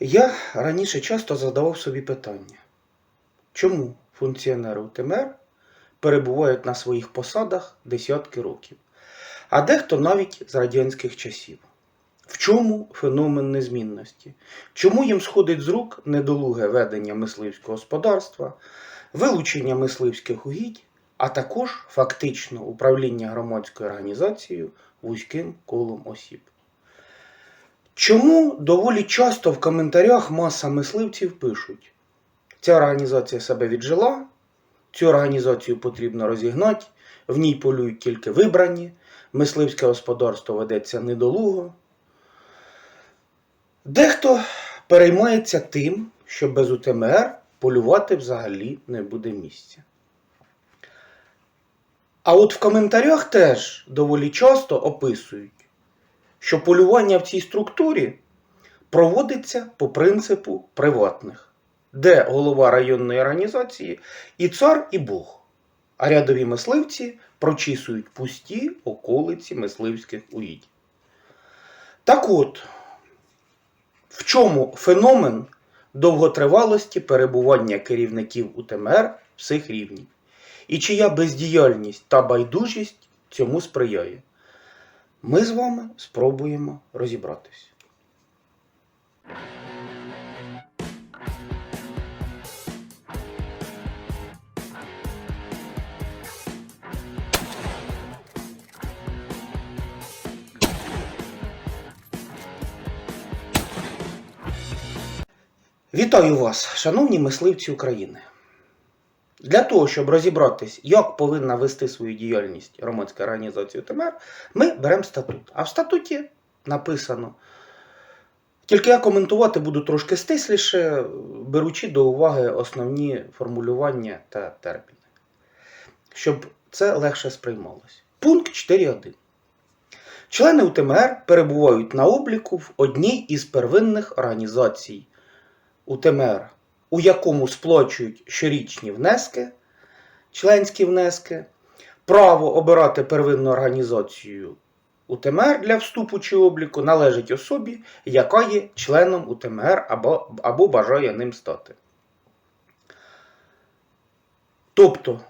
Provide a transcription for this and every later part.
Я раніше часто задавав собі питання, чому функціонери УТМР перебувають на своїх посадах десятки років, а дехто навіть з радянських часів. В чому феномен незмінності? Чому їм сходить з рук недолуге ведення мисливського господарства, вилучення мисливських угідь, а також фактично управління громадською організацією вузьким колом осіб? Чому доволі часто в коментарях маса мисливців пишуть: ця організація себе віджила, цю організацію потрібно розігнати, в ній полюють тільки вибрані, мисливське господарство ведеться недолуго. Дехто переймається тим, що без УТМР полювати взагалі не буде місця. А от в коментарях теж доволі часто описують, що полювання в цій структурі проводиться по принципу приватних, де голова районної організації і цар, і Бог, а рядові мисливці прочісують пусті околиці мисливських угідь. Так от, в чому феномен довготривалості перебування керівників УТМР всіх рівнів? І чия бездіяльність та байдужість цьому сприяє? Ми з вами спробуємо розібратись. Вітаю вас, шановні мисливці України. Для того, щоб розібратись, як повинна вести свою діяльність громадська організація ТМР, ми беремо статут. А в статуті написано. Тільки я коментувати буду трошки стисліше, беручи до уваги основні формулювання та терміни, щоб це легше сприймалось. Пункт 4.1. Члени УТМР перебувають на обліку в одній із первинних організацій УТМР, у якому сплачують щорічні внески, членські внески, право обирати первинну організацію УТМР для вступу чи обліку належить особі, яка є членом УТМР або, або бажає ним стати. Тобто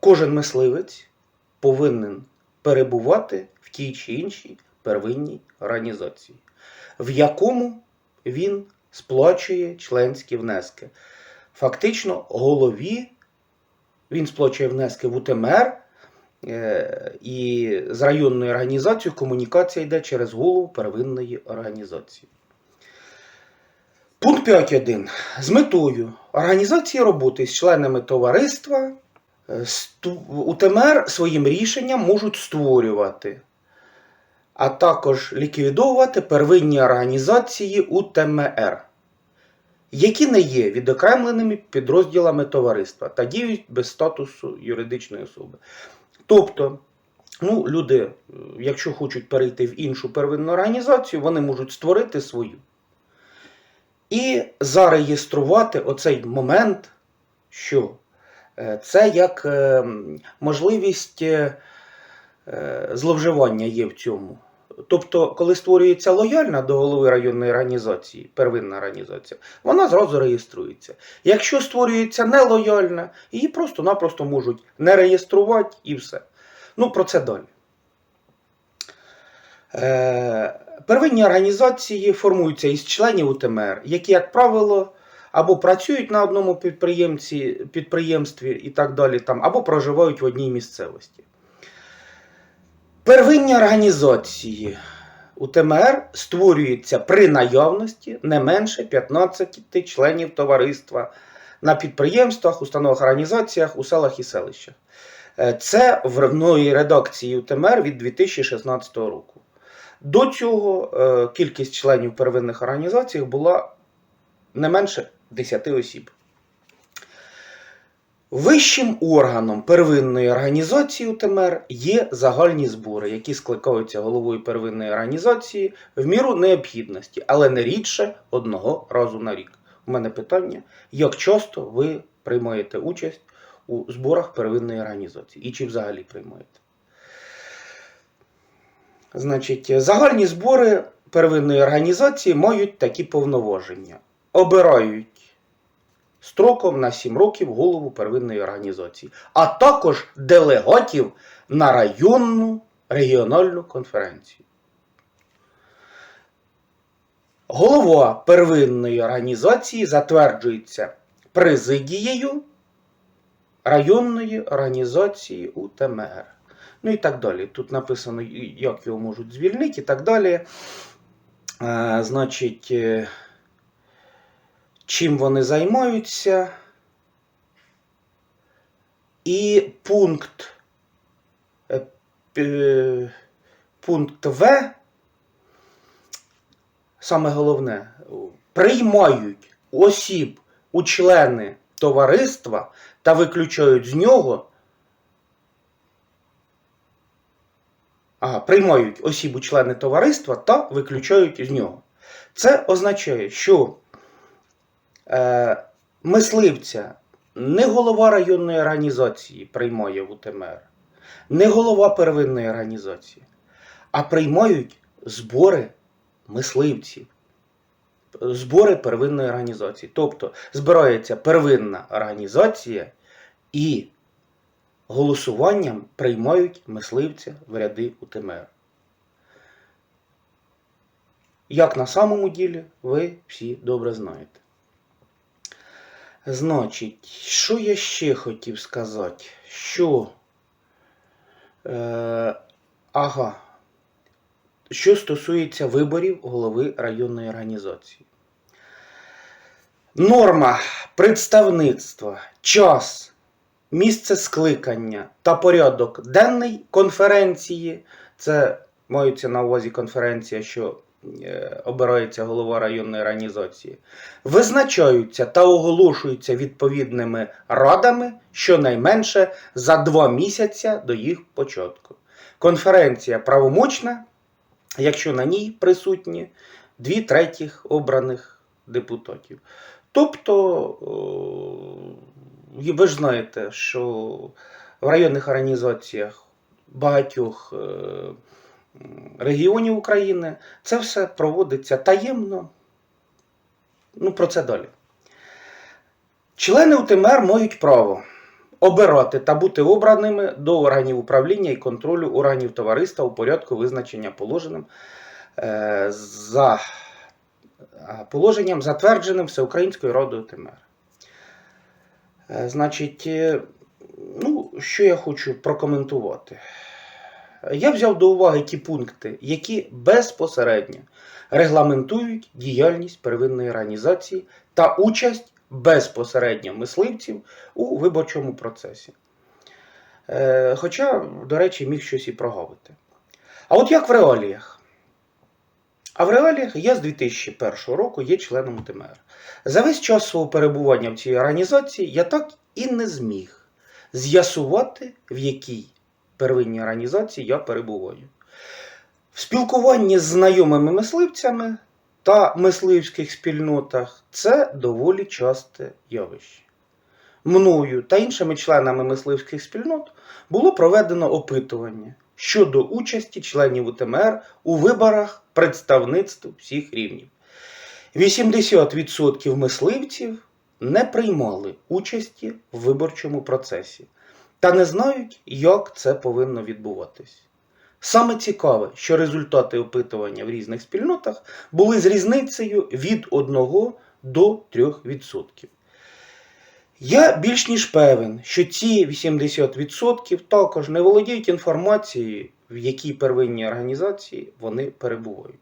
кожен мисливець повинен перебувати в тій чи іншій первинній організації, в якому він сплачує членські внески. Фактично, голові він сплачує внески в УТМР, е, і з районною організацією комунікація йде через голову первинної організації. Пункт 5.1. З метою організації роботи з членами товариства е, УТМР своїм рішенням можуть створювати, а також ліквідовувати первинні організації УТМР, які не є відокремленими підрозділами товариства та діють без статусу юридичної особи. Тобто, ну, люди, е, якщо хочуть перейти в іншу первинну організацію, вони можуть створити свою. І зареєструвати оцей момент, що е, це як е, можливість е, зловживання є в цьому. Тобто, коли створюється лояльна до голови районної організації, первинна організація, вона зразу реєструється. Якщо створюється нелояльна, її просто-напросто можуть не реєструвати і все. Ну, про це далі. Е, первинні організації формуються із членів УТМР, які, як правило, або працюють на одному підприємці, підприємстві і так далі, там, або проживають в одній місцевості. Первинні організації УТМР створюються при наявності не менше 15 членів товариства на підприємствах, установах, організаціях у селах і селищах. Е, Це в новій редакції УТМР від 2016 року. До цього е, кількість членів первинних організацій була не менше 10 осіб. Вищим органом первинної організації УТМР є загальні збори, які скликаються головою первинної організації в міру необхідності, але не рідше одного разу на рік. У мене питання: як часто ви приймаєте участь у зборах первинної організації і чи взагалі приймаєте? Значить, загальні збори первинної організації мають такі повноваження. Обирають строком на 7 років голову первинної організації, а також делегатів на районну регіональну конференцію. Голова первинної організації затверджується президією районної організації УТМР. Ну і так далі. Тут написано, як його можуть звільнити і так далі. Е, значить, е, чим вони займаються. І пункт, е, пункт В, саме головне, приймають осіб у члени товариства та виключають з нього. Ага, приймають осіб у члени товариства та виключають з нього. Це означає, що е, мисливця не голова районної організації приймає в УТМР, не голова первинної організації, а приймають збори мисливців, збори первинної організації. Тобто збирається первинна організація і голосуванням приймають мисливця в ряди УТМР. Як на самому ділі, ви всі добре знаєте. Значить, що я ще хотів сказати? Що. Е, ага. Що стосується виборів голови районної організації. Норма представництва, час, місце скликання та порядок денний конференції. Це маються на увазі конференція, що обирається голова районної організації, визначаються та оголошуються відповідними радами щонайменше за два місяці до їх початку. Конференція правомочна, якщо на ній присутні дві третіх обраних депутатів. Тобто, ви ж знаєте, що в районних організаціях багатьох е, регіонів України це все проводиться таємно. Ну, про це далі. Члени УТМР мають право обирати та бути обраними до органів управління і контролю органів товариства у порядку визначення положеним е, за положенням, затвердженим Всеукраїнською Радою ТМР. Е, Значить, е, ну, що я хочу прокоментувати. Я взяв до уваги ті пункти, які безпосередньо регламентують діяльність первинної організації та участь безпосередньо мисливців у виборчому процесі. Е, Хоча, до речі, міг щось і прогавити. А от як в реаліях? А в реаліях я з 2001 року є членом ТМР. За весь час свого перебування в цій організації я так і не зміг з'ясувати, в якій первинній організації я перебуваю. В спілкуванні з знайомими мисливцями та мисливських спільнотах це доволі часте явище. Мною та іншими членами мисливських спільнот було проведено опитування щодо участі членів УТМР у виборах представництв всіх рівнів. 80% мисливців не приймали участі в виборчому процесі та не знають, як це повинно відбуватись. Саме цікаве, що результати опитування в різних спільнотах були з різницею від 1 до 3%. Я більш ніж певен, що ці 80% також не володіють інформацією, в якій первинній організації вони перебувають.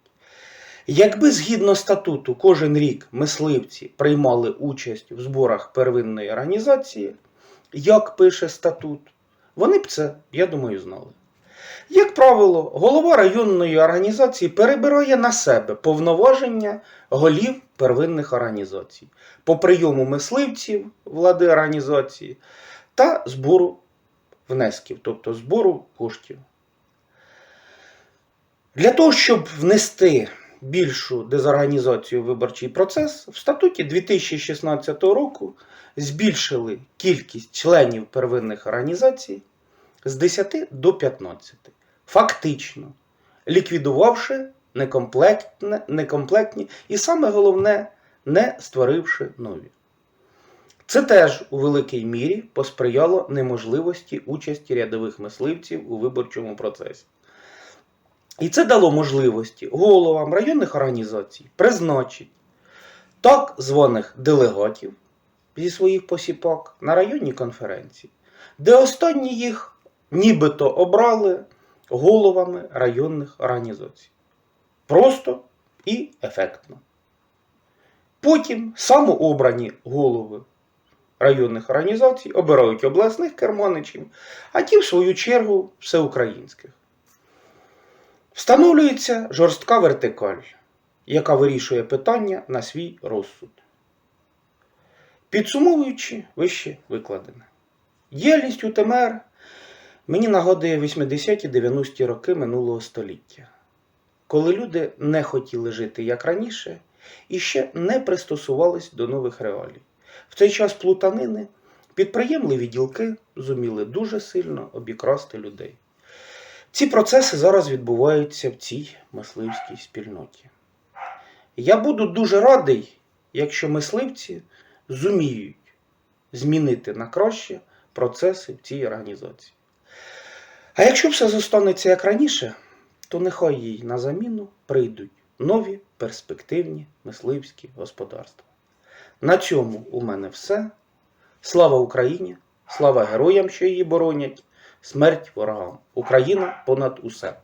Якби згідно статуту кожен рік мисливці приймали участь в зборах первинної організації, як пише статут, вони б це, я думаю, знали. Як правило, голова районної організації перебирає на себе повноваження голів первинних організацій по прийому мисливців влади організації та збору внесків, тобто збору коштів. Для того, щоб внести більшу дезорганізацію в виборчий процес, в статуті 2016 року збільшили кількість членів первинних організацій з 10 до 15, фактично ліквідувавши некомплектні і саме головне, не створивши нові. Це теж у великій мірі посприяло неможливості участі рядових мисливців у виборчому процесі. І це дало можливості головам районних організацій призначити так званих делегатів зі своїх посіпак на районні конференції, де останні їх нібито обрали головами районних організацій. Просто і ефектно. Потім самообрані голови районних організацій обирають обласних керманичів, а ті, в свою чергу, всеукраїнських. Встановлюється жорстка вертикаль, яка вирішує питання на свій розсуд. Підсумовуючи вище викладене. Діяльність УТМР мені нагадує 80-90-ті роки минулого століття, коли люди не хотіли жити як раніше і ще не пристосувались до нових реалій. В цей час плутанини підприємливі ділки зуміли дуже сильно обікрасти людей. Ці процеси зараз відбуваються в цій мисливській спільноті. Я буду дуже радий, якщо мисливці зуміють змінити на краще процеси в цій організації. А якщо все зостанеться як раніше, то нехай їй на заміну прийдуть нові перспективні мисливські господарства. На цьому у мене все. Слава Україні! Слава героям, що її боронять! Смерть ворогам! Україна понад усе!